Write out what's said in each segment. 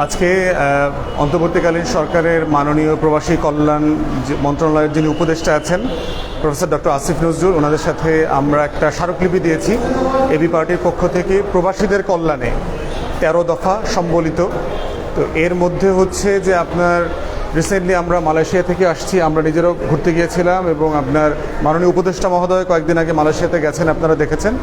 আজকে অন্তর্বর্তীকালীন সরকারের মাননীয় প্রবাসী কল্যাণ মন্ত্রণালয়ের যিনি উপদেষ্টা আছেন, প্রফেসর ডক্টর আসিফ নজরুল, ওনাদের সাথে আমরা একটা স্মারকলিপি দিয়েছি। এবি পার্টির পক্ষ থেকে প্রবাসীদের কল্যাণে তেরো দফা সম্বলিত। তো এর মধ্যে হচ্ছে যে আপনার রিসেন্টলি আমরা মালয়েশিয়া থেকে আসছি, আমরা নিজেরাও ঘুরতে গিয়েছিলাম এবং আপনার মাননীয় উপদেষ্টা মহোদয় কয়েকদিন আগে মালয়েশিয়াতে গেছেন, আপনারা দেখেছেন।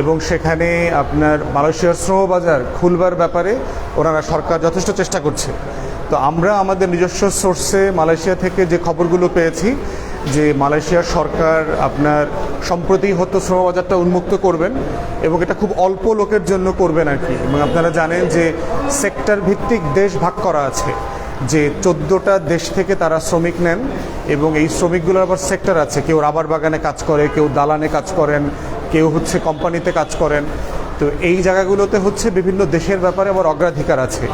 এবং সেখানে আপনার মালয়েশিয়ার শ্রমবাজার খুলবার ব্যাপারে ওনারা সরকার যথেষ্ট চেষ্টা করছে। তো আমরা আমাদের নিজস্ব সোর্সে মালয়েশিয়া থেকে যে খবরগুলো পেয়েছি, যে মালয়েশিয়ার সরকার আপনার সম্প্রতি হতো শ্রমবাজারটা উন্মুক্ত করবেন এবং এটা খুব অল্প লোকের জন্য করবেন আর কি। এবং আপনারা জানেন যে সেক্টর ভিত্তিক দেশ ভাগ করা আছে। যে চোদ্দোটা দেশ থেকে তারা শ্রমিক নেন এবং এই শ্রমিকগুলোর আবার সেক্টর আছে। কেউ রাবার বাগানে কাজ করে, কেউ দালানে কাজ করেন, কেউ হচ্ছে কোম্পানিতে কাজ করেন। তো এই জায়গাগুলোতে হচ্ছে বিভিন্ন দেশের ব্যাপারে আবার অগ্রাধিকার আছে।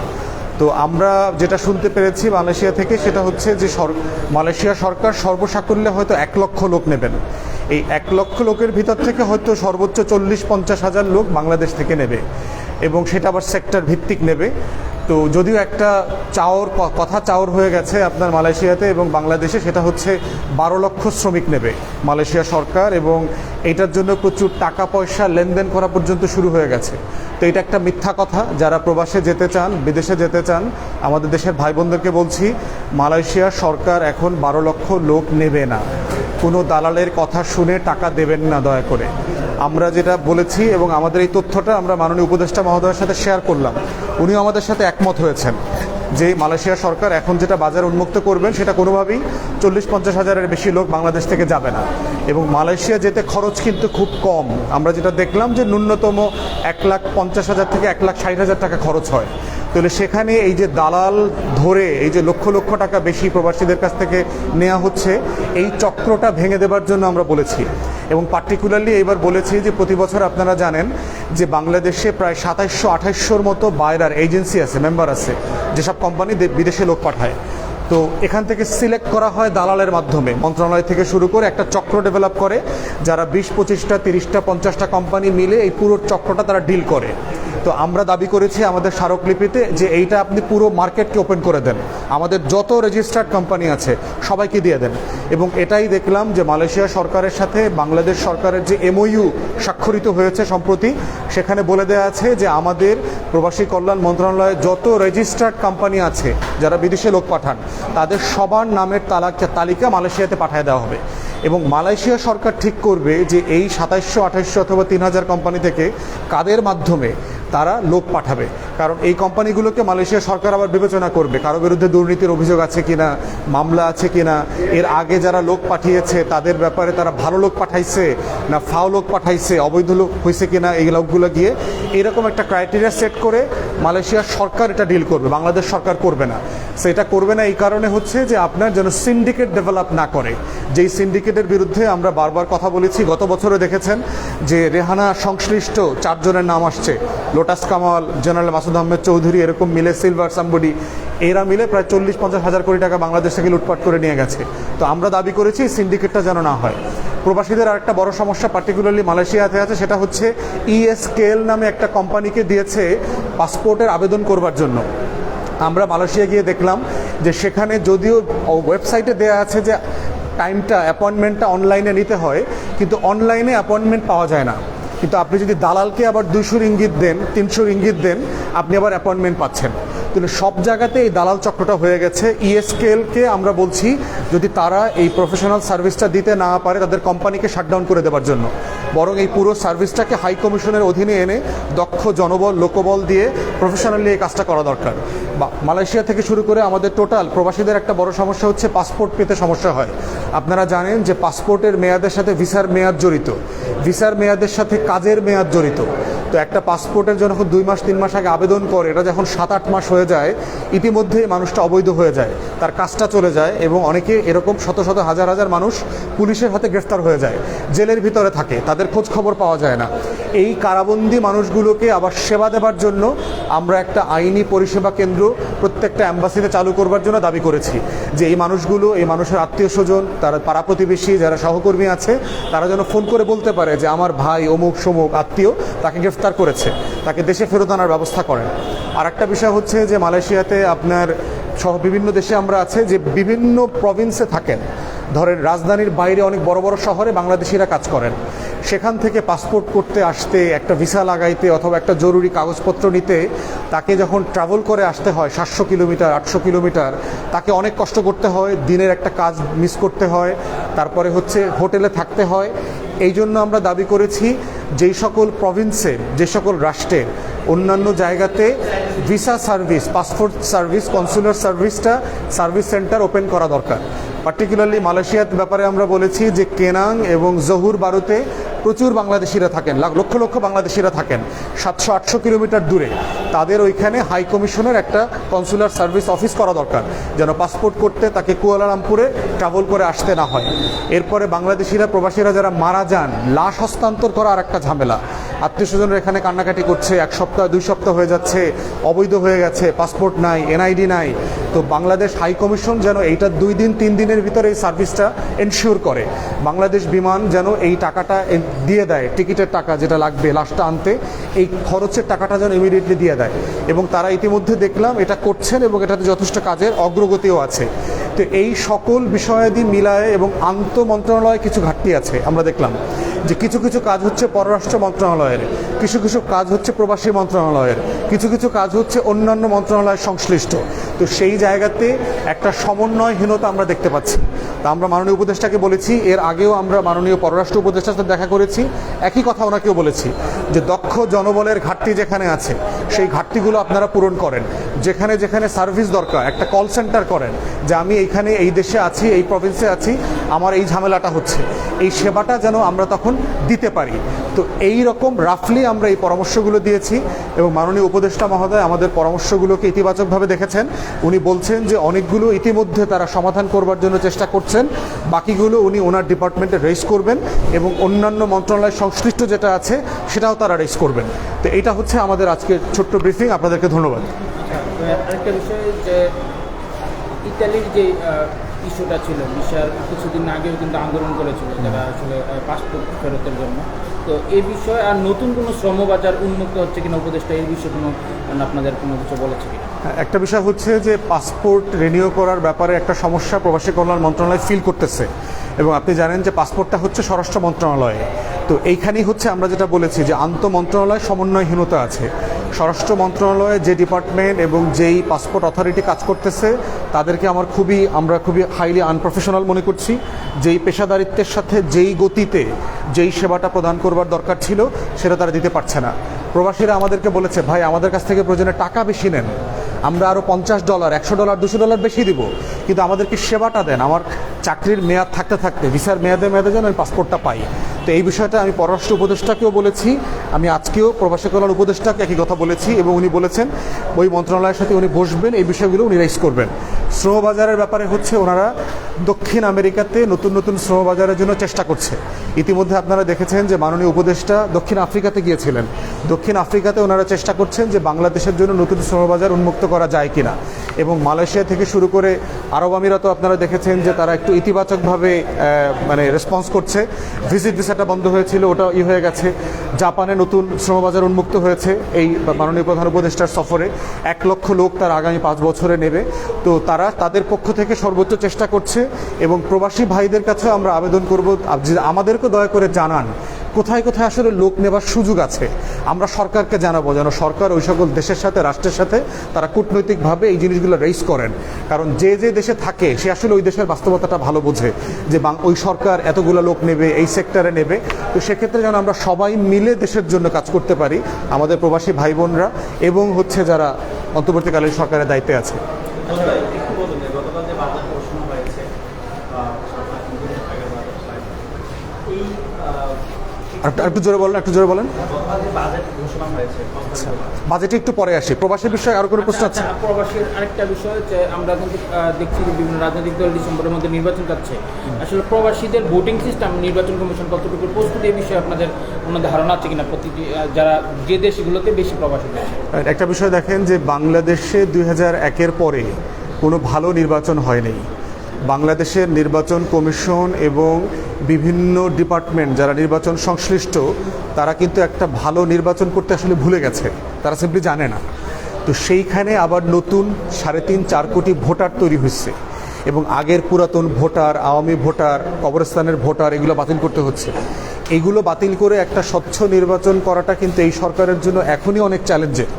তো আমরা যেটা শুনতে পেরেছি মালয়েশিয়া থেকে, সেটা হচ্ছে যে মালয়েশিয়া সরকার সর্বসাকুল্যে হয়তো এক লক্ষ লোক নেবেন। এই এক লক্ষ লোকের ভিতর থেকে হয়তো সর্বোচ্চ চল্লিশ পঞ্চাশ হাজার লোক বাংলাদেশ থেকে নেবে এবং সেটা আবার সেক্টর ভিত্তিক নেবে। তো যদিও একটা চাওর কথা চাওর হয়ে গেছে আপনার মালয়েশিয়াতে এবং বাংলাদেশে, সেটা হচ্ছে বারো লক্ষ শ্রমিক নেবে মালয়েশিয়া সরকার এবং এটার জন্য প্রচুর টাকা পয়সা লেনদেন করা পর্যন্ত শুরু হয়ে গেছে। তো এটা একটা মিথ্যা কথা। যারা প্রবাসে যেতে চান, বিদেশে যেতে চান, আমাদের দেশের ভাই বোনদেরকে বলছি, মালয়েশিয়া সরকার এখন বারো লক্ষ লোক নেবে না। কোনো দালালের কথা শুনে টাকা দেবেন না দয়া করে। আমরা যেটা বলেছি এবং আমাদের এই তথ্যটা আমরা মাননীয় উপদেষ্টা মহোদয়ের সাথে শেয়ার করলাম। উনিও আমাদের সাথে একমত হয়েছেন যে মালয়েশিয়া সরকার এখন যেটা বাজার উন্মুক্ত করবেন সেটা কোনোভাবেই চল্লিশ পঞ্চাশ হাজারের বেশি লোক বাংলাদেশ থেকে যাবে না। এবং মালয়েশিয়া যেতে খরচ কিন্তু খুব কম। আমরা যেটা দেখলাম যে ন্যূনতম এক লাখ পঞ্চাশ হাজার থেকে এক লাখ ষাট হাজার টাকা খরচ হয়। তাহলে সেখানে এই যে দালাল ধরে এই যে লক্ষ লক্ষ টাকা বেশি প্রবাসীদের কাছ থেকে নেওয়া হচ্ছে, এই চক্রটা ভেঙে দেবার জন্য আমরা বলেছি। এবং পার্টিকুলারলি এবার বলেছি যে প্রতি বছর আপনারা জানেন যে বাংলাদেশে প্রায় সাতাইশশো আঠাইশশোর মতো বায়রার এজেন্সি আছে মেম্বার আছে, যেসব কোম্পানি বিদেশে লোক পাঠায়। তো এখান থেকে সিলেক্ট করা হয় দালালের মাধ্যমে। মন্ত্রণালয় থেকে শুরু করে একটা চক্র ডেভেলপ করে, যারা বিশ, পঁচিশটা, তিরিশটা, পঞ্চাশটা কোম্পানি মিলে এই পুরো চক্রটা তারা ডিল করে। তো আমরা দাবি করেছি আমাদের স্মারকলিপিতে যে এইটা আপনি পুরো মার্কেটকে ওপেন করে দেন। আমাদের যত রেজিস্টার্ড কোম্পানি আছে, সবাইকে দিয়ে দেন। এবং এটাই দেখলাম যে মালয়েশিয়া সরকারের সাথে বাংলাদেশ সরকারের যে এমওইউ স্বাক্ষরিত হয়েছে সম্প্রতি, সেখানে বলে দেওয়া আছে যে আমাদের প্রবাসী কল্যাণ মন্ত্রণালয়ে যত রেজিস্টার্ড কোম্পানি আছে, যারা বিদেশে লোক পাঠান, তাদের সবার নামের তালাক তালিকা মালয়েশিয়াতে পাঠিয়ে দেওয়া হবে। এবং মালয়েশিয়া সরকার ঠিক করবে যে এই সাতাইশশো, আঠাইশশো অথবা তিন হাজার কোম্পানি থেকে কাদের মাধ্যমে তারা লোক পাঠাবে। কারণ এই কোম্পানিগুলোকে মালয়েশিয়া সরকার আবার বিবেচনা করবে, কারও বিরুদ্ধে দুর্নীতির অভিযোগ আছে কিনা, মামলা আছে কিনা, এর আগে যারা লোক পাঠিয়েছে তাদের ব্যাপারে তারা ভালো লোক পাঠাইছে না ফাও লোক পাঠাইছে, অবৈধ লোক হয়েছে কিনা, এই লোকগুলো গিয়ে এরকম একটা ক্রাইটেরিয়া সেট করে মালয়েশিয়ার সরকার এটা ডিল করবে, বাংলাদেশ সরকার করবে না। সেটা করবে না এই কারণে হচ্ছে যে আপনার যেন সিন্ডিকেট ডেভেলপ না করে। যেই সিন্ডিকেটের বিরুদ্ধে আমরা বারবার কথা বলেছি। গত বছরে দেখেছেন যে রেহানা সংশ্লিষ্ট চারজনের নাম আসছে। লোটাস কামাল, জেনারেল মাসুদ আহমেদ চৌধুরী, এরকম মিলে সিলভার সাম্বডি, এরা মিলে প্রায় চল্লিশ পঞ্চাশ হাজার কোটি টাকা বাংলাদেশ থেকে লুটপাট করে নিয়ে গেছে। তো আমরা দাবি করেছি সিন্ডিকেটটা যেন না হয়। প্রবাসীদের আরেকটা বড় সমস্যা পার্টিকুলারলি মালয়েশিয়াতে আছে, সেটা হচ্ছে ইএসকেএল নামে একটা কোম্পানিকে দিয়েছে পাসপোর্টের আবেদন করবার জন্য। আমরা মালয়েশিয়া গিয়ে দেখলাম যে সেখানে যদিও ওয়েবসাইটে দেয়া আছে যে টাইমটা অ্যাপয়েন্টমেন্টটা অনলাইনে নিতে হয়, কিন্তু অনলাইনে অ্যাপয়েন্টমেন্ট পাওয়া যায় না। কিন্তু আপনি যদি দালালকে আবার দুশো ইঙ্গিত দেন তিনশো ইঙ্গিত দেন, আপনি আবার অ্যাপয়েন্টমেন্ট পাচ্ছেন। কিন্তু সব জায়গাতে এই দালাল চক্রটা হয়ে গেছে। E ইএসকেএলকে আমরা বলছি, যদি তারা এই প্রফেশনাল সার্ভিসটা দিতে না পারে, তাদের কোম্পানিকে শাটডাউন করে দেওয়ার জন্য। বরং এই পুরো সার্ভিসটাকে হাই কমিশনের অধীনে এনে দক্ষ জনবল, লোকবল দিয়ে প্রফেশনালি এই কাজটা করা দরকার। মালয়েশিয়া থেকে শুরু করে আমাদের টোটাল প্রবাসীদের একটা বড় সমস্যা হচ্ছে পাসপোর্ট পেতে সমস্যা হয়। আপনারা জানেন যে পাসপোর্টের মেয়াদের সাথে ভিসার মেয়াদ জড়িত। ভিসার মেয়াদের সাথে কাজের মেয়াদ জড়িত। তো একটা পাসপোর্টের জন্য দুই মাস, তিন মাস আগে আবেদন করে, এটা যখন সাত, আট মাস হয়ে যায় ইতিমধ্যে মানুষটা অবৈধ হয়ে যায়, তার কাজটা চলে যায় এবং অনেকে এরকম শত শত, হাজার হাজার মানুষ পুলিশের হাতে গ্রেফতার হয়ে যায়, জেলের ভিতরে থাকে, তাদের খোঁজ খবর পাওয়া যায় না। এই কারাবন্দি মানুষগুলোকে আবার সেবা দেবার জন্য আমরা একটা আইনি পরিষেবা কেন্দ্র প্রত্যেকটা অ্যাম্বাসিতে চালু করবার জন্য দাবি করেছি, যে এই মানুষগুলো, এই মানুষের আত্মীয় স্বজন, তারা পাড়া প্রতিবেশী যারা সহকর্মী আছে, তারা যেন ফোন করে বলতে পারে যে আমার ভাই অমুক, সমুক, আত্মীয়, তাকে গ্রেফতার করেছে, তাকে দেশে ফেরত আনার ব্যবস্থা করেন। আর একটা বিষয় হচ্ছে যে মালয়েশিয়াতে আপনার সহ বিভিন্ন দেশে আমরা আছে যে বিভিন্ন প্রভিন্সে থাকেন। ধরেন রাজধানীর বাইরে অনেক বড় বড় শহরে বাংলাদেশিরা কাজ করেন। সেখান থেকে পাসপোর্ট করতে আসতে, একটা ভিসা লাগাইতে অথবা একটা জরুরি কাগজপত্র নিতে তাকে যখন ট্রাভেল করে আসতে হয়, সাতশো কিলোমিটার, আটশো কিলোমিটার, তাকে অনেক কষ্ট করতে হয়, দিনের একটা কাজ মিস করতে হয়, তারপরে হচ্ছে হোটেলে থাকতে হয়। এই জন্য আমরা দাবি করেছি যেই সকল প্রভিন্সে যে সকল রাষ্ট্রের অন্যান্য জায়গাতে visa service, passport service, consular সার্ভিসটা সার্ভিস সেন্টার ওপেন করা দরকার। পার্টিকুলারলি মালয়েশিয়ার ব্যাপারে আমরা বলেছি যে কেনাং এবং জহুর বারুতে প্রচুর বাংলাদেশিরা থাকেন লক্ষ লক্ষ বাংলাদেশিরা থাকেন, সাতশো, আটশো কিলোমিটার দূরে। তাদের ওইখানে হাই কমিশনের একটা কনসুলার সার্ভিস অফিস করা দরকার, যেন পাসপোর্ট করতে তাকে কুয়ালালামপুরে ট্রাভেল করে আসতে না হয়। এরপরে বাংলাদেশিরা, প্রবাসীরা যারা মারা যান, লাশ হস্তান্তর করা আর একটা ঝামেলা। আত্মীয় স্বজনরা এখানে কান্নাকাটি করছে, এক সপ্তাহ, দুই সপ্তাহ হয়ে যাচ্ছে, অবৈধ হয়ে গেছে পাসপোর্ট নাই এনআইডি নাই। তো বাংলাদেশ হাই কমিশন যেন এইটা দুই দিন, তিন দিনের ভিতরে এই সার্ভিসটা এনশিওর করে। বাংলাদেশ বিমান যেন এই টাকাটা দিয়ে দেয়, টিকিটের টাকা যেটা লাগবে লাস্টটা আনতে, এই খরচের টাকাটা যেন ইমিডিয়েটলি দিয়ে দেয়। এবং তারা ইতিমধ্যে দেখলাম এটা করছেন এবং এটাতে যথেষ্ট কাজের অগ্রগতিও আছে। তো এই সকল বিষয়াদি মিলায়ে এবং আন্ত মন্ত্রণালয়ে কিছু ঘাটতি আছে, আমরা দেখলাম যে কিছু কিছু কাজ হচ্ছে পররাষ্ট্র মন্ত্রণালয়ের, কিছু কিছু কাজ হচ্ছে প্রবাসী মন্ত্রণালয়ের, কিছু কিছু কাজ হচ্ছে অন্যান্য মন্ত্রণালয় সংশ্লিষ্ট। তো সেই জায়গাতে একটা সমন্বয়হীনতা আমরা দেখতে পাচ্ছি। তা আমরা মাননীয় উপদেষ্টাকে বলেছি, এর আগেও আমরা মাননীয় পররাষ্ট্র উপদেষ্টার সাথে দেখা করেছি, একই কথা ওনাকেও বলেছি যে দক্ষ জনবলের ঘাটতি যেখানে আছে, সেই ঘাটতিগুলো আপনারা পূরণ করেন। যেখানে যেখানে সার্ভিস দরকার, একটা কল সেন্টার করেন যে আমি এইখানে এই দেশে আছি, এই প্রভিন্সে আছি, আমার এই ঝামেলাটা হচ্ছে। এই সেবাটা যেন আমরা তখন দিতে পারি। তো এই রকম রাফলি আমরা এই পরামর্শগুলো দিয়েছি এবং মাননীয় উপদেষ্টা মহোদয় আমাদের পরামর্শগুলোকে ইতিবাচকভাবে দেখেছেন। উনি বলছেন যে অনেকগুলো ইতিমধ্যে তারা সমাধান করবার জন্য চেষ্টা করছেন। বাকিগুলো উনি ওনার ডিপার্টমেন্টে রেস করবেন এবং অন্যান্য মন্ত্রণালয় সংশ্লিষ্ট যেটা আছে, সেটাও তারা রেস করবেন। তো এটা হচ্ছে আমাদের আজকের ছোট্ট ব্রিফিং আপনাদেরকে ধন্যবাদ। আরেকটা বিষয় যে ইতালির যে ইস্যুটা ছিল বিশাল কিছুদিন আগেও কিন্তু আন্দোলন করেছিল যারা আসলে পাসপোর্ট ফেরতের জন্য। তো এই বিষয়ে আর নতুন কোনো শ্রমবাজার উন্মুক্ত হচ্ছে কিনা উপদেষ্টা এই বিষয়ে কোনো মানে আপনাদের কোনো কিছু বলেছে কিনা? হ্যাঁ, একটা বিষয় হচ্ছে যে পাসপোর্ট রিনিউ করার ব্যাপারে একটা সমস্যা প্রবাসী কল্যাণ মন্ত্রণালয় ফিল করতেছে। এবং আপনি জানেন যে পাসপোর্টটা হচ্ছে স্বরাষ্ট্র মন্ত্রণালয়ে। তো এইখানেই হচ্ছে আমরা যেটা বলেছি যে আন্ত মন্ত্রণালয় সমন্বয়হীনতা আছে। স্বরাষ্ট্র মন্ত্রণালয়ে, যে ডিপার্টমেন্ট এবং যেই পাসপোর্ট অথরিটি কাজ করতেছে, তাদেরকে আমার খুবই, আমরা খুবই হাইলি আনপ্রফেশনাল মনে করছি। যেই পেশাদারিত্বের সাথে যেই গতিতে যেই সেবাটা প্রদান করবার দরকার ছিল, সেটা তারা দিতে পারছে না। প্রবাসীরা আমাদেরকে বলেছে, ভাই, আমাদের কাছ থেকে প্রয়োজনে টাকা বেশি নেন। আমরা আরও পঞ্চাশ ডলার, একশো ডলার, দুশো ডলার বেশি দিব। কিন্তু আমাদেরকে সেবাটা দেন। আমার চাকরির মেয়াদ থাকতে থাকতে, ভিসার মেয়াদে মেয়াদে যেন আমি পাসপোর্টটা পাই। তো এই বিষয়টা আমি পররাষ্ট্র উপদেষ্টাকেও বলেছি, আমি আজকেও প্রবাসী কল্যাণ উপদেষ্টাকে একই কথা বলেছি এবং উনি বলেছেন, ওই মন্ত্রণালয়ের সাথে উনি বসবেন, এই বিষয়গুলো উনি রাইজ করবেন। শ্রমবাজারের ব্যাপারে হচ্ছে ওনারা দক্ষিণ আমেরিকাতে নতুন নতুন শ্রমবাজারের জন্য চেষ্টা করছে। ইতিমধ্যে আপনারা দেখেছেন যে মাননীয় উপদেষ্টা দক্ষিণ আফ্রিকাতে গিয়েছিলেন। দক্ষিণ আফ্রিকাতে ওনারা চেষ্টা করছেন যে বাংলাদেশের জন্য নতুন শ্রমবাজার উন্মুক্ত করা যায় কিনা। এবং মালয়েশিয়া থেকে শুরু করে আরব আমিরাতও আপনারা দেখেছেন যে তারা একটু ইতিবাচকভাবে মানে রেসপন্স করছে। ভিজিট ভিসাটা বন্ধ হয়েছিল, ওটা ই হয়ে গেছে। জাপানে নতুন শ্রমবাজার উন্মুক্ত হয়েছে এই মাননীয় প্রধান উপদেষ্টার সফরে। এক লক্ষ লোক তার আগামী পাঁচ বছরে নেবে। তো তারা তাদের পক্ষ থেকে সর্বোচ্চ চেষ্টা করছে এবং প্রবাসী ভাইদের কাছে আমরা আবেদন করব। আমাদেরকে দয়া করে জানান কোথায় কোথায় আসলে লোক নেবার সুযোগ আছে? আমরা সরকারকে জানাব যেন সরকার ওই সকল দেশের সাথে, রাষ্ট্রের সাথে তারা কূটনৈতিকভাবে এই জিনিসগুলো রেইজ করেন। কারণ যে যে দেশে থাকে, সে আসলে ওই দেশের বাস্তবতাটা ভালো বোঝে যে ওই সরকার এতগুলো লোক নেবে, এই সেক্টরে নেবে। তো সেক্ষেত্রে যেন আমরা সবাই মিলে দেশের জন্য কাজ করতে পারি, আমাদের প্রবাসী ভাই বোনরা এবং হচ্ছে যারা অন্তর্বর্তীকালীন সরকারের দায়িত্বে আছে আচ্ছা, একটু বলুন যে গতকাল যে বাজেট ঘোষণা হয়েছে বা সরকার দুদিন আগে বাজেট হয়, এই আহ, আর একটু- জোরে বলেন একটু জোরে বলেন। বাজেট হয়েছে বাজেটে একটু পরে আসি। প্রবাসী বিষয়ে আরও কোনো প্রশ্ন আছে? আচ্ছা, প্রবাসীর আরেকটা বিষয় যে আমরা কিন্তু দেখছি যে বিভিন্ন রাজনৈতিক দল ডিসেম্বরের মধ্যে নির্বাচন যাচ্ছে আসলে প্রবাসীদের ভোটিং সিস্টেম নির্বাচন কমিশন কতটুকু প্রস্তুতি এই বিষয়ে আপনাদের কোনো ধারণা আছে কিনা? প্রতিটি যারা যে দেশগুলোতে বেশি প্রবাসী একটা বিষয় দেখেন যে বাংলাদেশে দুই হাজার একের পরে কোনো ভালো নির্বাচন হয়নি। বাংলাদেশের নির্বাচন কমিশন এবং বিভিন্ন ডিপার্টমেন্ট যারা নির্বাচন সংশ্লিষ্ট, তারা কিন্তু একটা ভালো নির্বাচন করতে আসলে ভুলে গেছে। তারা সিম্পলি জানে না। তো সেইখানে আবার নতুন সাড়ে তিন, চার কোটি ভোটার তৈরি হচ্ছে এবং আগের পুরাতন ভোটার, আওয়ামী ভোটার, কবরস্থানের ভোটার এগুলো বাতিল করতে হচ্ছে। এগুলো বাতিল করে একটা স্বচ্ছ নির্বাচন করাটা কিন্তু এই সরকারের জন্য এখনই অনেক চ্যালেঞ্জের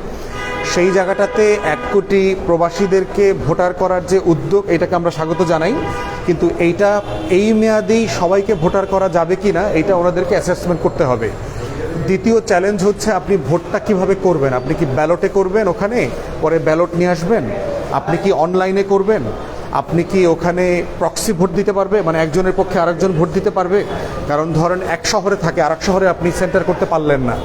সেই জায়গাটাতে এক কোটি প্রবাসীদেরকে ভোটার করার যে উদ্যোগ, এটাকে আমরা স্বাগত জানাই। কিন্তু এইটা, এই মেয়াদেই সবাইকে ভোটার করা যাবে কি না এটা ওনাদেরকে অ্যাসেসমেন্ট করতে হবে। দ্বিতীয় চ্যালেঞ্জ হচ্ছে আপনি ভোটটা কীভাবে করবেন? আপনি কি ব্যালটে করবেন ওখানে? পরে ব্যালট নিয়ে আসবেন? আপনি কি অনলাইনে করবেন? আপনি কি ওখানে প্রক্সি ভোট দিতে পারবে? মানে একজনের পক্ষে আরেকজন ভোট দিতে পারবে? কারণ ধরেন এক শহরে থাকে, আরেক শহরে আপনি সেন্টার করতে পারলেন না।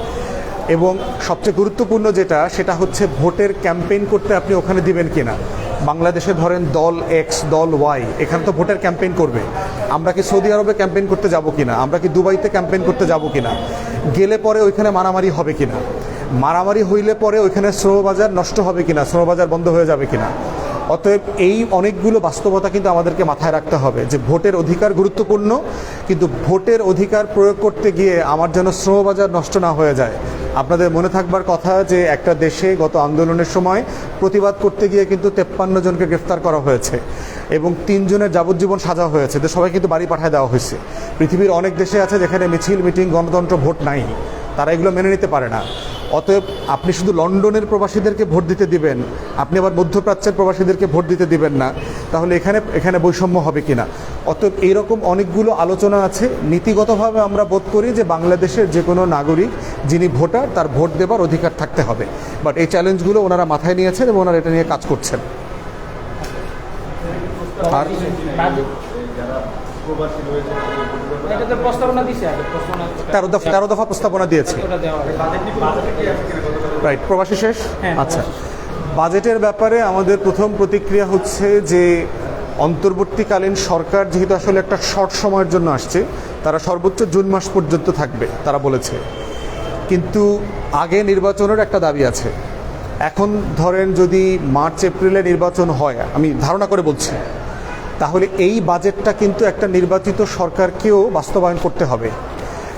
এবং সবচেয়ে গুরুত্বপূর্ণ যেটা, সেটা হচ্ছে ভোটের ক্যাম্পেইন করতে আপনি ওখানে দিবেন কিনা। বাংলাদেশে ধরেন দল এক্স দল ওয়াই এখানে তো ভোটের ক্যাম্পেইন করবে। আমরা কি সৌদি আরবে ক্যাম্পেইন করতে যাব কিনা? আমরা কি দুবাইতে ক্যাম্পেইন করতে যাব কিনা? গেলে পরে ওইখানে মারামারি হবে কিনা? মারামারি হইলে পরে ওইখানে শ্রমবাজার নষ্ট হবে কিনা? শ্রমবাজার বন্ধ হয়ে যাবে কিনা? অতএব এই অনেকগুলো বাস্তবতা কিন্তু আমাদেরকে মাথায় রাখতে হবে যে ভোটের অধিকার গুরুত্বপূর্ণ, কিন্তু ভোটের অধিকার প্রয়োগ করতে গিয়ে আমার যেন শ্রমবাজার নষ্ট না হয়ে যায় আপনাদের মনে থাকবার কথা যে একটা দেশে গত আন্দোলনের সময় প্রতিবাদ করতে গিয়ে কিন্তু তেপ্পান্ন জনকে গ্রেফতার করা হয়েছে এবং তিনজনের যাবজ্জীবন সাজা হয়েছে। সবাই কিন্তু বাড়ি পাঠায় দেওয়া হয়েছে। পৃথিবীর অনেক দেশে আছে যেখানে মিছিল, মিটিং, গণতন্ত্র, ভোট নাই। তারা এগুলো মেনে নিতে পারে না। অতএব আপনি শুধু লন্ডনের প্রবাসীদেরকে ভোট দিতে দিবেন, আপনি আবার মধ্যপ্রাচ্যের প্রবাসীদেরকে ভোট দিতে দিবেন না, তাহলে এখানে এখানে বৈষম্য হবে কিনা? অতএব এইরকম অনেকগুলো আলোচনা আছে। নীতিগতভাবে আমরা বোধ করি যে বাংলাদেশের যে কোনো নাগরিক যিনি ভোটার, তার ভোট দেবার অধিকার থাকতে হবে। বাট এই চ্যালেঞ্জগুলো ওনারা মাথায় নিয়েছেন এবং ওনারা এটা নিয়ে কাজ করছেন। আর? যারা প্রবাসী রয়েছে তেরো দফা তেরো দফা প্রস্তাবনা দিয়েছে। রাইট প্রবাসী শেষ? হ্যাঁ, আচ্ছা। বাজেটের ব্যাপারে আমাদের প্রথম প্রতিক্রিয়া হচ্ছে যে অন্তর্বর্তীকালীন সরকার যেহেতু আসলে একটা শর্ট সময়ের জন্য আসছে তারা সর্বোচ্চ জুন মাস পর্যন্ত থাকবে তারা বলেছে। কিন্তু আগে নির্বাচনের একটা দাবি আছে। এখন ধরেন যদি মার্চ এপ্রিলে নির্বাচন হয় আমি ধারণা করে বলছি তাহলে এই বাজেটটা কিন্তু একটা নির্বাচিত সরকারকেও বাস্তবায়ন করতে হবে।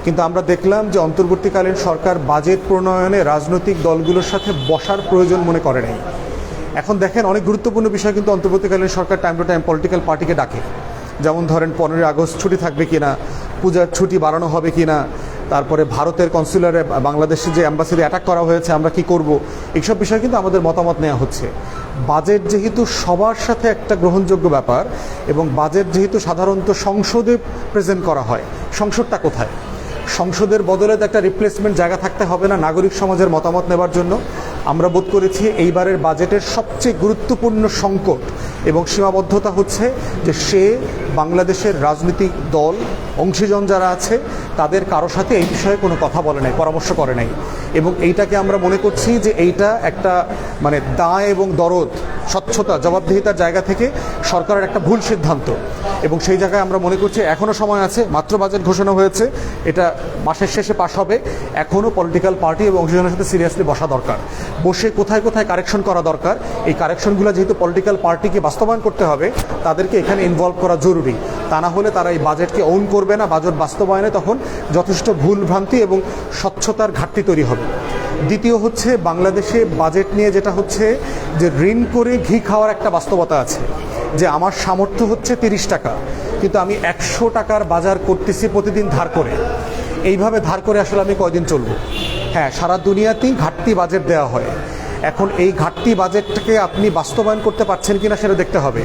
কিন্তু আমরা দেখলাম যে অন্তর্বর্তীকালীন সরকার বাজেট প্রণয়নে রাজনৈতিক দলগুলোর সাথে বসার প্রয়োজন মনে করে নাই। এখন দেখেন অনেক গুরুত্বপূর্ণ বিষয় কিন্তু অন্তর্বর্তীকালীন সরকার টাইম টু টাইম পলিটিক্যাল পার্টিকে ডাকে। যেমন ধরেন পনেরোই আগস্ট ছুটি থাকবে কিনা, পূজার ছুটি বাড়ানো হবে কিনা তারপরে ভারতের কনসুলারে বাংলাদেশে যে অ্যাম্বাসিতে অ্যাটাক করা হয়েছে, আমরা কি করব? এইসব বিষয়ে কিন্তু আমাদের মতামত নেওয়া হচ্ছে। বাজেট যেহেতু সবার সাথে একটা গ্রহণযোগ্য ব্যাপার এবং বাজেট যেহেতু সাধারণত সংসদে প্রেজেন্ট করা হয়, সংসদটা কোথায়? সংসদের বদলে একটা রিপ্লেসমেন্ট জায়গা থাকতে হবে না নাগরিক সমাজের মতামত নেবার জন্য। আমরা বোধ করেছি এইবারের বাজেটের সবচেয়ে গুরুত্বপূর্ণ সংকট এবং সীমাবদ্ধতা হচ্ছে যে সে বাংলাদেশের রাজনৈতিক দল, অংশীজন যারা আছে, তাদের কারও সাথে এই বিষয়ে কোনো কথা বলে নাই, পরামর্শ করে নাই। এবং এইটাকে আমরা মনে করছি যে এইটা একটা মানে দায় এবং দরদ, স্বচ্ছতা, জবাবদিহিতার জায়গা থেকে সরকারের একটা ভুল সিদ্ধান্ত। এবং সেই জায়গায় আমরা মনে করছি এখনও সময় আছে, মাত্র বাজেট ঘোষণা হয়েছে, এটা মাসের শেষে পাশ হবে। এখনও পলিটিক্যাল পার্টি এবং অংশীজনের সাথে সিরিয়াসলি বসা দরকার। বসে কোথায় কোথায় কারেকশন করা দরকার, এই কারেকশনগুলো যেহেতু পলিটিক্যাল পার্টিকে বাস্তবায়ন করতে হবে, তাদেরকে এখানে ইনভলভ করা জরুরি। তা না হলে তারা এই বাজেটকে ওন করবে না বাজেট বাস্তবায়নে তখন যথেষ্ট ভুল ভ্রান্তি এবং স্বচ্ছতার ঘাটতি তৈরি হবে। দ্বিতীয় হচ্ছে, বাংলাদেশে বাজেট নিয়ে যেটা হচ্ছে, যে ঋণ করে ঘি খাওয়ার একটা বাস্তবতা আছে, যে আমার সামর্থ্য হচ্ছে তিরিশ টাকা, কিন্তু আমি একশো টাকার বাজার করতেছি প্রতিদিন ধার করে। এইভাবে ধার করে আসলে আমি কয়দিন চলবো? হ্যাঁ সারা দুনিয়াতেই ঘাটতি বাজেট দেওয়া হয়। এখন এই ঘাটতি বাজেটটাকে আপনি বাস্তবায়ন করতে পারছেন কিনা সেটা দেখতে হবে।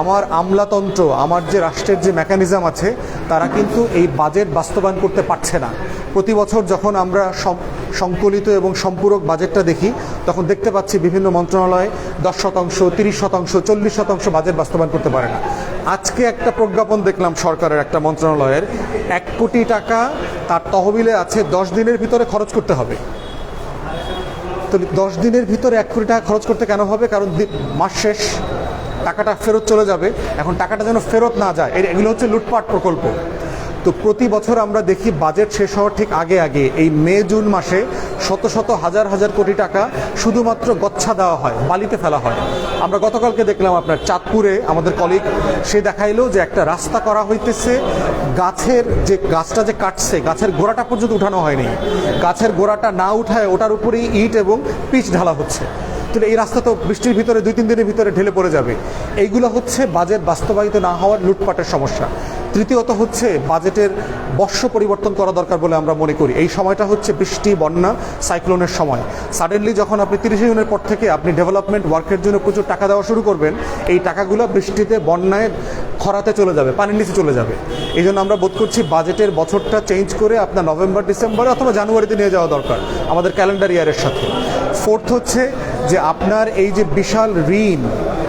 আমার আমলাতন্ত্র, আমার যে রাষ্ট্রের যে মেকানিজম আছে, তারা কিন্তু এই বাজেট বাস্তবায়ন করতে পারছে না। প্রতি বছর যখন আমরা সংকলিত এবং সম্পূরক বাজেটটা দেখি, তখন দেখতে পাচ্ছি বিভিন্ন মন্ত্রণালয় দশ শতাংশ, তিরিশ শতাংশ, চল্লিশ শতাংশ বাজেট বাস্তবায়ন করতে পারে না। আজকে একটা প্রজ্ঞাপন দেখলাম সরকারের একটা মন্ত্রণালয়ের। এক কোটি টাকা তার তহবিলে আছে দশ দিনের ভিতরে খরচ করতে হবে। তো দশ দিনের ভিতরে এক কোটি টাকা খরচ করতে কেন হবে? কারণ মাস শেষ, টাকাটা ফেরত চলে যাবে। এখন টাকাটা যেন ফেরত না যায় এগুলো হচ্ছে লুটপাট প্রকল্প। তো প্রতি বছর আমরা দেখি বাজেট শেষ হওয়ার ঠিক আগে আগে। এই মে, জুন মাসে শত শত হাজার হাজার কোটি টাকা শুধুমাত্র গচ্ছা দেওয়া হয়, বালিতে ফেলা হয়। আমরা গতকালকে দেখলাম আপনার চাঁদপুরে আমাদের কলিগ সে দেখাইলো যে একটা রাস্তা করা হইতেছে। গাছের যে গাছটা যে কাটছে, গাছের গোড়াটা পর্যন্ত উঠানো হয়নি। গাছের গোড়াটা না উঠায় ওটার উপরেই ইট এবং পিচ ঢালা হচ্ছে। তাহলে এই রাস্তা তো বৃষ্টির ভিতরে দুই, তিন দিনের ভিতরে ঢেলে পড়ে যাবে। এইগুলো হচ্ছে বাজেট বাস্তবায়িত না হওয়ার লুটপাটের সমস্যা। তৃতীয়ত হচ্ছে বাজেটের বর্ষ পরিবর্তন করা দরকার বলে আমরা মনে করি। এই সময়টা হচ্ছে বৃষ্টি, বন্যা, সাইক্লোনের সময়। সাডেনলি যখন আপনি তিরিশে জুনের পর থেকে আপনি ডেভেলপমেন্ট ওয়ার্কের জন্য প্রচুর টাকা দেওয়া শুরু করবেন, এই টাকাগুলো বৃষ্টিতে, বন্যায় খরাতে চলে যাবে, পানির নিচে চলে যাবে। এই জন্য আমরা বোধ করছি বাজেটের বছরটা চেঞ্জ করে আপনার নভেম্বর ডিসেম্বরে অথবা জানুয়ারিতে নিয়ে যাওয়া দরকার আমাদের ক্যালেন্ডার ইয়ারের সাথে। ফোর্থ হচ্ছে যে আপনার এই যে বিশাল ঋণ,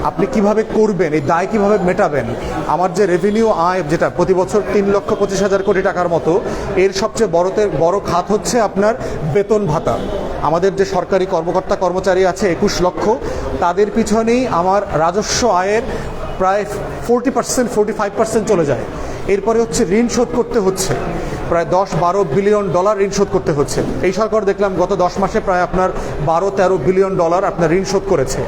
আপনি কীভাবে করবেন, এই দায় কীভাবে মেটাবেন? আমার যে রেভিনিউ আয় যেটা প্রতি বছর তিন লক্ষ পঁচিশ হাজার কোটি টাকার মতো, এর সবচেয়ে বড়তে, বড় খাত হচ্ছে আপনার বেতন ভাতা। আমাদের যে সরকারি কর্মকর্তা কর্মচারী আছে একুশ লক্ষ, তাদের পিছনেই আমার রাজস্ব আয়ের প্রায় forty percent forty five percent চলে যায়। এরপরে হচ্ছে ঋণ শোধ করতে হচ্ছে। প্রায় দশ বারো বিলিয়ন ডলার ঋণ শোধ করতে হচ্ছে। এই সরকার দেখলাম গত দশ মাসে প্রায় আপনার বারো তেরো বিলিয়ন ডলার আপনার ঋণ শোধ করেছে।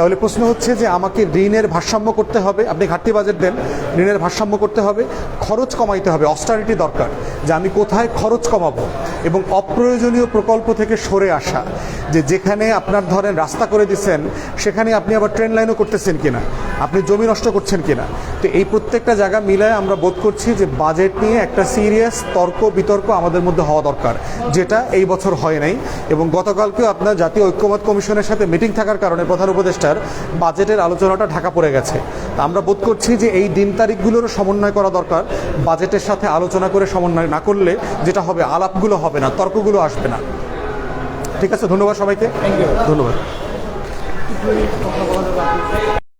তাহলে প্রশ্ন হচ্ছে যে আমাকে ঋণের ভারসাম্য করতে হবে। আপনি ঘাটতি বাজেট দেন, ঋণের ভারসাম্য করতে হবে, খরচ কমাইতে হবে অস্টারিটি দরকার, যে আমি কোথায় খরচ কমাবো এবং অপ্রয়োজনীয় প্রকল্প থেকে সরে আসা, যে যেখানে আপনার ধরেন রাস্তা করে দিচ্ছেন, সেখানে আপনি আবার ট্রেন লাইনও করতেছেন কিনা, আপনি জমি নষ্ট করছেন কিনা। তো এই প্রত্যেকটা জায়গা মিলায় আমরা বোধ করছি যে বাজেট নিয়ে একটা সিরিয়াস তর্ক, বিতর্ক আমাদের মধ্যে হওয়া দরকার, যেটা এই বছর হয় নাই। এবং গতকালকেও আপনার জাতীয় ঐক্যমত কমিশনের সাথে মিটিং থাকার কারণে প্রধান উপদেষ্টার বাজেটের আলোচনাটা ঢাকা পড়ে গেছে। তা আমরা বোধ করছি যে এই দিন তারিখগুলোরও সমন্বয় করা দরকার বাজেটের সাথে আলোচনা করে সমন্বয় না করলে যেটা হবে আলাপগুলো হবে না তর্কগুলো আসবে না। ঠিক আছে ধন্যবাদ সবাইকে। ধন্যবাদ।